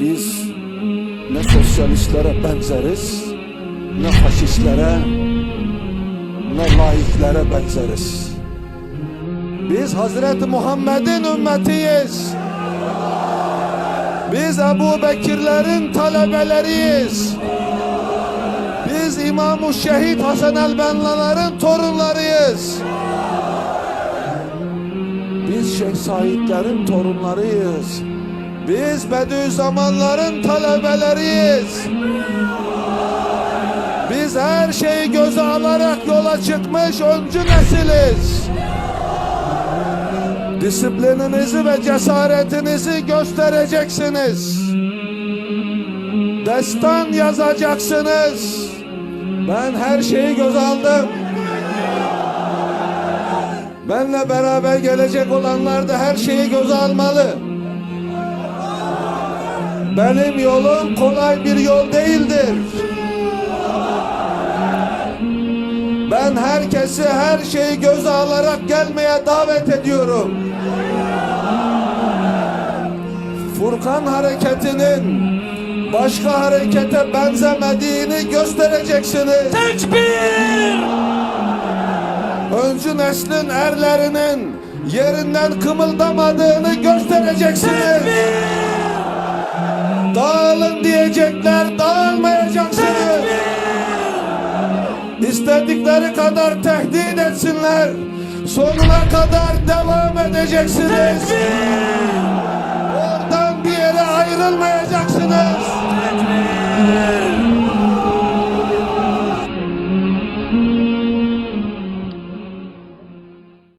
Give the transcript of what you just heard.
Biz ne sosyalistlere benzeriz, ne faşistlere, ne laiklere benzeriz. Biz Hazreti Muhammed'in ümmetiyiz. Biz Ebu Bekirlerin talebeleriyiz. Biz İmam-ı Şehit Hasan el-Benna'ların torunlarıyız. Biz Şeyh Saidlerin torunlarıyız. Biz Bediüzzamanların talebeleriyiz. Biz her şeyi göze alarak yola çıkmış öncü nesiliz. Disiplininizi ve cesaretinizi göstereceksiniz. Destan yazacaksınız. Ben her şeyi göze aldım. Benle beraber gelecek olanlar da her şeyi göze almalı. Benim yolum kolay bir yol değildir. Ben herkesi her şeyi göze alarak gelmeye davet ediyorum. Furkan hareketinin başka harekete benzemediğini göstereceksiniz. Tekbir! Öncü neslin erlerinin yerinden kımıldamadığını göstereceksiniz. Dağılın diyecekler, dağılmayacaksınız. İstedikleri kadar tehdit etsinler. Sonuna kadar devam edeceksiniz.